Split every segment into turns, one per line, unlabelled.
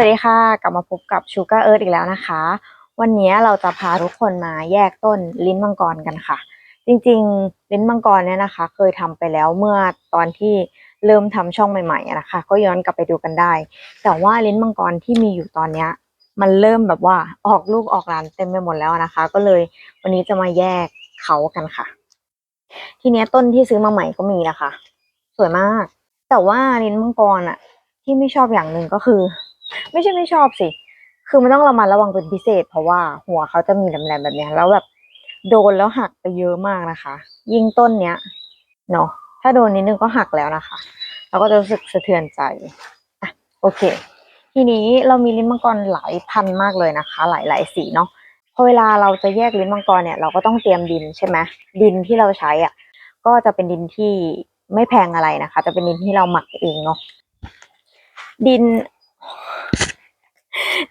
วัสดีค่ะ กลับมาพบกับ Sugar Earth อีกแล้วนะคะ วันนี้เราจะพาทุกคนมาแยกต้นลิ้นมังกรกันค่ะ จริงๆ ลิ้นมังกรเนี่ยนะคะ เคยทำไปแล้วเมื่อตอนที่เริ่มทำช่องใหม่ๆนะคะ ก็ย้อนกลับไปดูกันได้ แต่ว่าลิ้นมังกรที่มีอยู่ตอนเนี้ยมันเริ่มแบบว่าออกลูกออกหลานเต็มไปหมดแล้วนะคะ ก็เลยวันนี้จะมาแยกเขากันค่ะ ทีเนี้ยต้นที่ซื้อมาใหม่ก็มีนะคะ สวยมาก แต่ว่าลิ้นมังกรอะที่ไม่ชอบอย่างหนึ่งก็คือ ไม่ใช่ไม่ชอบสิ คือมันต้องระมัดระวังเป็นพิเศษ เพราะว่าหัวเขาจะมีแหลมๆแบบนี้แล้วแบบโดนแล้วหักไปเยอะมากนะคะ ยิ่งต้นเนี้ยเนาะถ้าโดนนิดนึงก็หักแล้วนะคะเราก็จะรู้สึกสะเทือนใจอะโอเค ทีนี้เรามีลิ้นมังกรหลายพันมากเลยนะคะ หลายหลายสีเนาะพอเวลาเราจะแยกลิ้นมังกรเนี่ยเราก็ต้องเตรียมดินใช่ไหมดินที่เราใช้อะก็จะเป็นดินที่ไม่แพงอะไรนะคะ จะเป็นดินที่เราหมักเองเนาะดิน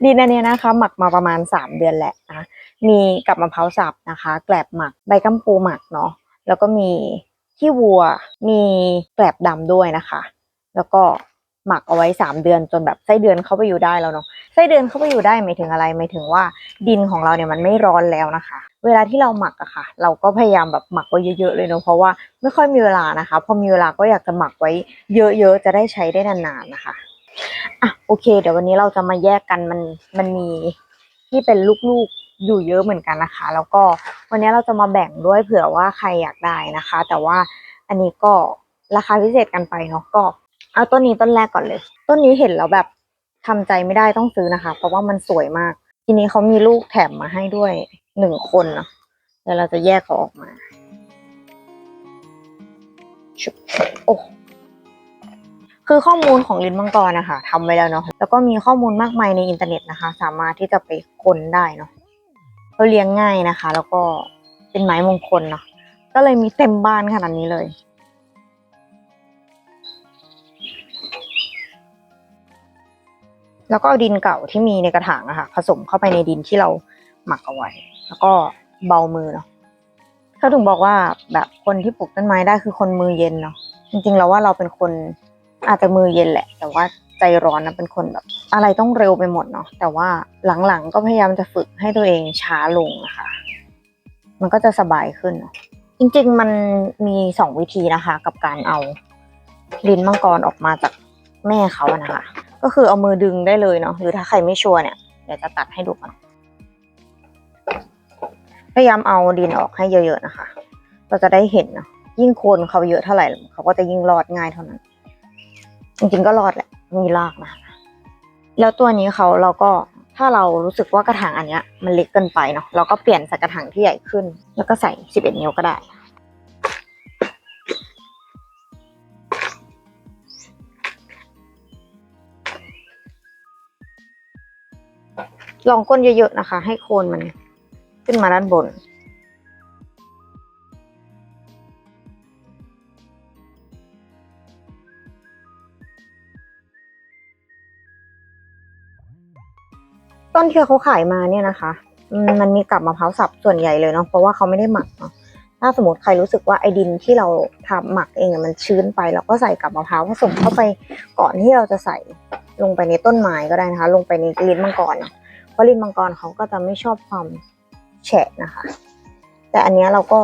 ดินอันนี้นะคะ หมักมาประมาณสามเดือนแหละนะมีกับมะพร้าวสับนะคะ แกลบหมักใบกัมปูหมักเนาะแล้วก็มีขี้วัวมีแกลบดำด้วยนะคะ แล้วก็หมักเอาไว้สามเดือนจนแบบไส้เดือนเข้าไปอยู่ได้แล้วเนาะไส้เดือนเข้าไปอยู่ได้หมายถึงอะไรหมายถึงว่าดินของเราเนี่ยมันไม่ร้อนแล้วนะคะ เวลาที่เราหมักอะค่ะ เราก็พยายามแบบหมักไว้เยอะๆเลยเนาะเพราะว่าไม่ค่อยมีเวลานะคะ พอมีเวลาก็อยากจะหมักไว้เยอะๆจะได้ใช้ได้นานๆนะคะ อะโอเค เดี๋ยววันนี้เราจะมาแยกกันมันมันมีที่เป็นลูกๆอยู่เยอะเหมือนกันนะคะ แล้วก็วันนี้เราจะมาแบ่งด้วยเผื่อว่าใครอยากได้นะคะ แต่ว่าอันนี้ก็ราคาพิเศษกันไปเนาะก็ เอาต้นนี้ต้นแรกก่อนเลย ต้นนี้เห็นแล้วแบบทำใจไม่ได้ต้องซื้อนะคะ เพราะว่ามันสวยมาก ทีนี้เขามีลูกแถมมาให้ด้วยหนึ่งคนเนาะเดี๋ยวเราจะแยกเขาออกมาชุบโอ้ คือข้อมูลของลิ้นมังกรนะคะทำไว้แล้วเนาะแล้วก็มีข้อมูลมากมายในอินเทอร์เน็ตนะคะ สามารถที่จะไปค้นได้เนาะเขาเลี้ยงง่ายนะคะ แล้วก็เป็นไม้มงคลเนาะก็เลยมีเต็มบ้านขนาดนี้เลย แล้วก็เอาดินเก่าที่มีในกระถางอะค่ะผสมเข้าไปในดินที่เราหมักเอาไว้ แล้วก็เบามือเนาะเขาถึงบอกว่าแบบคนที่ปลูกต้นไม้ได้คือคนมือเย็นเนาะจริงๆแล้วว่าเราเป็นคน อาจจะมือเย็นแหละ แต่ว่าใจร้อนนะเป็นคนแบบ อะไรต้องเร็วไปหมดเนาะแต่ว่าหลังๆก็พยายามจะฝึกให้ตัวเองช้าลงนะคะ มันก็จะสบายขึ้นเนาะจริงๆมันมีสองวิธีนะคะ กับการเอาลิ้นมังกรออกมาจากแม่เขาอะนะคะ ก็คือเอามือดึงได้เลยเนาะหรือถ้าใครไม่ชัวร์เนี่ยเดี๋ยวจะตัดให้ดูก่อนพยายามเอาดินออกให้เยอะๆนะคะ เราจะได้เห็นเนาะยิ่งโคนเขาเยอะเท่าไหร่เขาก็จะยิ่งรอดง่ายเท่านั้น จริงๆก็รอดแหละมีรากนะคะแล้วตัวนี้เขาเราก็ถ้าเรารู้สึกว่ากระถางอันเนี้ยมันเล็กเกินไปเนาะเราก็เปลี่ยนใส่กระถางที่ใหญ่ขึ้น แล้วก็ใส่สิบเนิ้วก็ได้ ลองก้นเยอะๆนะคะ ให้โคนมันขึ้นมาด้านบน ต้นที่เขาขายมาเนี่ยนะคะมันมีกับมะพร้าวสับส่วนใหญ่เลยเนาะเพราะว่าเขาไม่ได้หมักเนาะถ้าสมมติใครรู้สึกว่าไอ้ดินที่เราทำหมักเองมันชื้นไปเราก็ใส่กับมะพร้าวผสมเข้าไปก่อนที่เราจะใส่ลงไปในต้นไม้ก็ได้นะคะ ลงไปในลิ้นมังกรเนาะเพราะลิ้นมังกรเขาก็จะไม่ชอบความแฉะนะคะ แต่อันนี้เราก็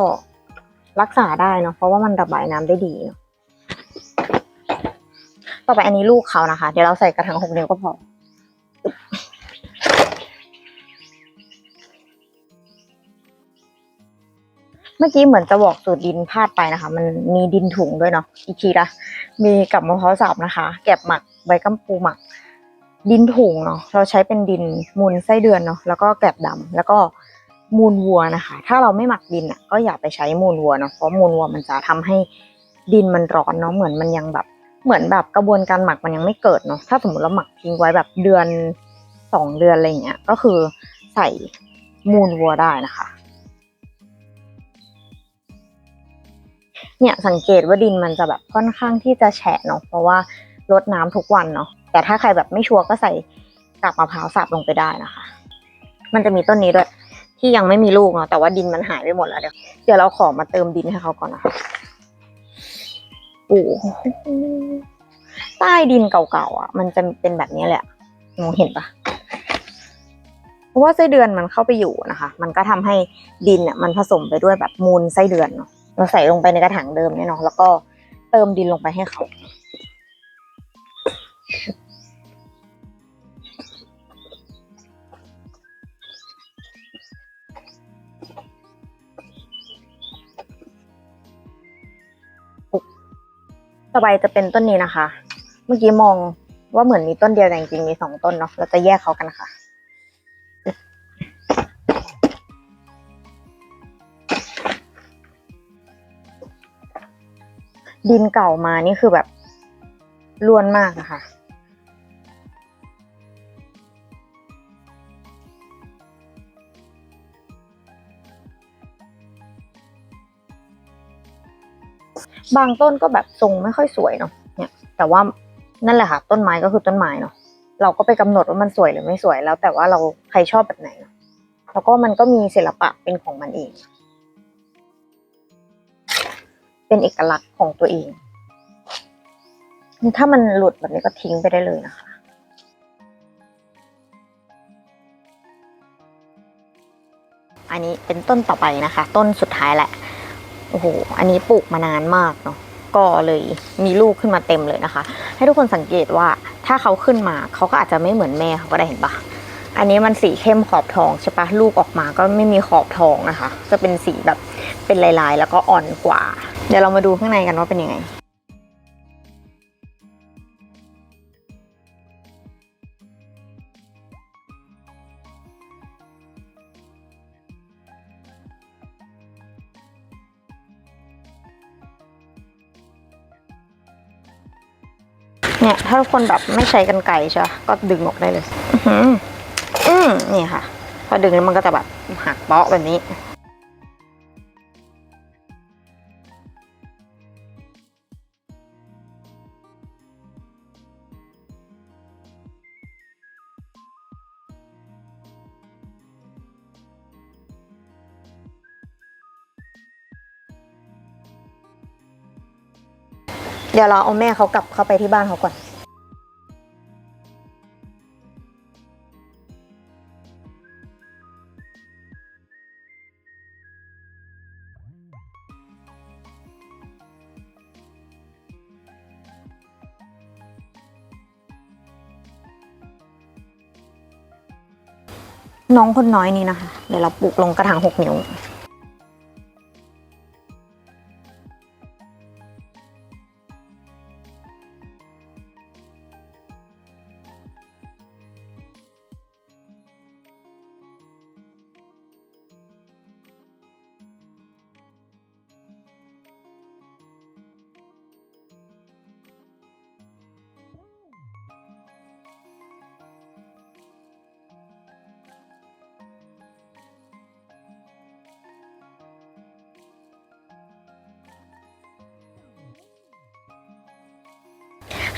รักษาได้เนาะเพราะว่ามันระบายน้ำได้ดีเนาะต่อไปอันนี้ลูกเขานะคะ เดี๋ยวเราใส่กระถางหกนิ้วก็พอ มื่อกี้เหมือนจะบอกสูตรดินพลาดไปนะคะ มันมีดินถุงด้วยเนาะอีกทีละมีกับมะพร้าวสับนะคะ แกบหมักใบกัมปูหมัก ดินถุงเนาะเราใช้เป็นดินมูลไส้เดือนเนาะแล้วก็แกบดำแล้วก็มูลวัวนะคะ ถ้าเราไม่หมักดินอะก็อย่าไปใช้มูลวัวเนาะเพราะมูลวัวมันจะทำให้ดินมันร้อนเนาะเหมือนมันยังแบบเหมือนแบบกระบวนการหมักมันยังไม่เกิดเนาะถ้าสมมติเราหมักทิ้งไว้แบบเดือนสองเดือนอะไรเงี้ยก็คือใส่มูลวัวได้นะคะ เนี่ยสังเกตว่าดินมันจะแบบค่อนข้างที่จะแฉะเนาะเพราะว่ารดน้ำทุกวันเนาะแต่ถ้าใครแบบไม่ชัวร์ก็ใส่กากมะพร้าวสับลงไปได้นะคะ มันจะมีต้นนี้ด้วย ที่ยังไม่มีลูกเนาะแต่ว่าดินมันหายไปหมดแล้ว เดี๋ยวเดี๋ยวเราขอมาเติมดินให้เขาก่อนนะคะโอ้ใต้ดินเก่าๆอะ มันจะเป็นแบบนี้แหละมองเห็นปะเพราะว่าไส้เดือนมันเข้าไปอยู่นะคะ มันก็ทำให้ดินเนี่ยมันผสมไปด้วยแบบมูลไส้เดือนเนาะ เราใส่ลงไปในกระถางเดิมเนี่ยเนาะแล้วก็เติมดินลงไปให้เขาต่อไปจะเป็นต้นนี้นะคะ เมื่อกี้มองว่าเหมือนมีต้นเดียวแต่จริงๆมีสองต้นเนาะ เราจะแยกเขากันค่ะ ดินเก่ามานี่คือแบบล้วนมากนะคะบางต้นก็แบบทรงไม่ค่อยสวยเนาะเนี่ย แต่ว่านั่นแหละค่ะ ต้นไม้ก็คือต้นไม้เนาะเราก็ไปกำหนดว่ามันสวยหรือไม่สวยแล้ว แต่ว่าเราใครชอบแบบไหน แล้วก็มันก็มีศิลปะเป็นของมันเอง เป็นเอกลักษณ์ของตัวเองถ้ามันหลุดแบบนี้ก็ทิ้งไปได้เลยนะคะ อันนี้เป็นต้นต่อไปนะคะ ต้นสุดท้ายแหละ โอ้โห อันนี้ปลูกมานานมากเนาะ ก็เลยมีลูกขึ้นมาเต็มเลยนะคะ ให้ทุกคนสังเกตว่าถ้าเขาขึ้นมาเขาก็อาจจะไม่เหมือนแม่เขาก็ได้เห็นปะอันนี้มันสีเข้มขอบทองใช่ปะลูกออกมาก็ไม่มีขอบทองนะคะ จะเป็นสีแบบเป็นลายๆ แล้วก็อ่อนกว่า ดี๋ยวเรามาดูข้างในกันว่าเป็นยังไง เนี่ย ถ้าทุกคนแบบไม่ใช้กันไกรใช่ปะก็ดึงออกได้เลยอือหืออืมนี่ค่ะ พอดึงแล้วมันก็จะแบบหักเปาะแบบนี้ เดี๋ยวเราเอาแม่เขากลับเข้าไปที่บ้านเขาก่อน น้องคนน้อยนี้นะคะ เดี๋ยวเราปลูกลงกระถางหกนิ้ว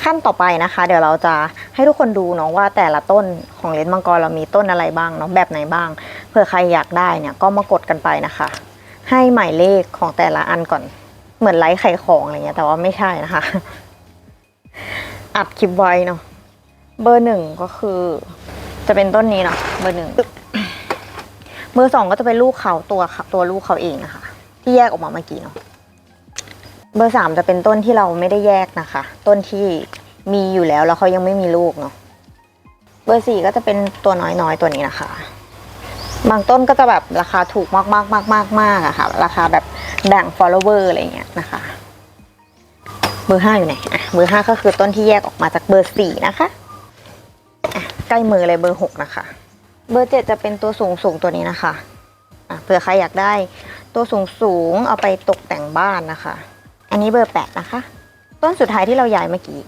ขั้นต่อไปนะคะ เดี๋ยวเราจะให้ทุกคนดูเนาะว่าแต่ละต้นของเลนส์มังกรเรามีต้นอะไรบ้างเนาะแบบไหนบ้างเผื่อใครอยากได้เนี่ยก็มากดกันไปนะคะ ให้หมายเลขของแต่ละอันก่อนเหมือนไลฟ์ไข่ของอะไรเงี้ยแต่ว่าไม่ใช่นะคะ อัดคลิปไว้เนาะเบอร์หนึ่งก็คือ จะเป็นต้นนี้เนาะเบอร์หนึ่งเบอร์สองก็จะเป็นลูกเขาตัวตัวลูกเขาเองนะคะ ที่แยกออกมาเมื่อกี้เนาะ เบอร์สามจะเป็นต้นที่เราไม่ได้แยกนะคะ ต้นที่มีอยู่แล้วแล้วเขายังไม่มีลูกเนาะเบอร์สี่ก็จะเป็นตัวน้อยๆตัวนี้นะคะ บางต้นก็จะแบบราคาถูกมากมากมากมากมากอะค่ะ ราคาแบบแบ่ง follower อะไรเงี้ยนะคะ เบอร์ห้าอยู่ไหนอะเบอร์ห้าก็คือต้นที่แยกออกมาจากเบอร์สี่นะคะอะใกล้มือเลยเบอร์หกนะคะ เบอร์เจ็ดจะเป็นตัวสูงสูงๆตัวนี้นะคะอะเผื่อใครอยากได้ตัวสูงสูงๆเอาไปตกแต่งบ้านนะคะ อันนี้เบอร์แปดนะคะ ต้นสุดท้ายที่เราย้ายเมื่อกี้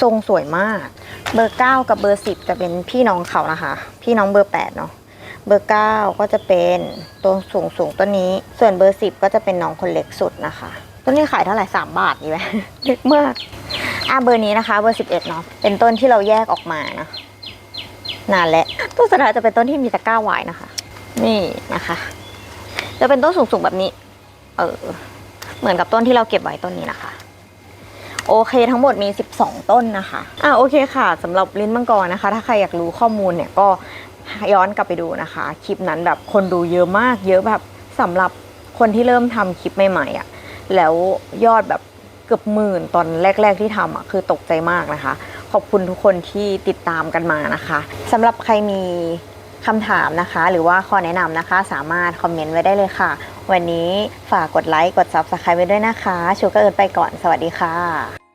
ทรงสวยมาก เบอร์เก้ากับเบอร์สิบจะเป็นพี่น้องเขานะคะ พี่น้องเบอร์แปดเนาะ เบอร์เก้าก็จะเป็นตัวสูงสูงต้นนี้ ส่วนเบอร์สิบก็จะเป็นน้องคนเล็กสุดนะคะ ต้นนี้ขายเท่าไหร่สามบาทดีไหมเล็กมาก อะเบอร์นี้นะคะ เบอร์สิบเอ็ดเนาะ เป็นต้นที่เราแยกออกมานะ นานแล้วต้นสุดท้ายจะเป็นต้นที่มีตะกร้าไว้นะคะ นี่นะคะ จะเป็นต้นสูงๆแบบนี้ เออ เหมือนกับต้นที่เราเก็บไว้ต้นนี้นะคะ โอเคทั้งหมดมี 12 ต้นนะคะอะโอเคค่ะสำหรับลิ้นมังกรนะคะ ถ้าใครอยากรู้ข้อมูลเนี่ยก็ย้อนกลับไปดูนะคะ คลิปนั้นแบบคนดูเยอะมาก เยอะแบบสำหรับคนที่เริ่มทำคลิปใหม่ๆอะ่ะแล้วยอดแบบเกือบหมื่นตอนแรก ๆที่ทำอะคือตกใจมากนะคะ ขอบคุณทุกคนที่ติดตามกันมานะคะสำหรับใครมีคำถามนะคะ หรือว่าข้อแนะนำนะคะ สามารถคอมเมนต์ไว้ได้เลยค่ะ วันนี้ฝากกดไลค์กด Subscribe ไว้ด้วยนะคะ ชูก็เอิร์ดไปก่อนสวัสดีค่ะ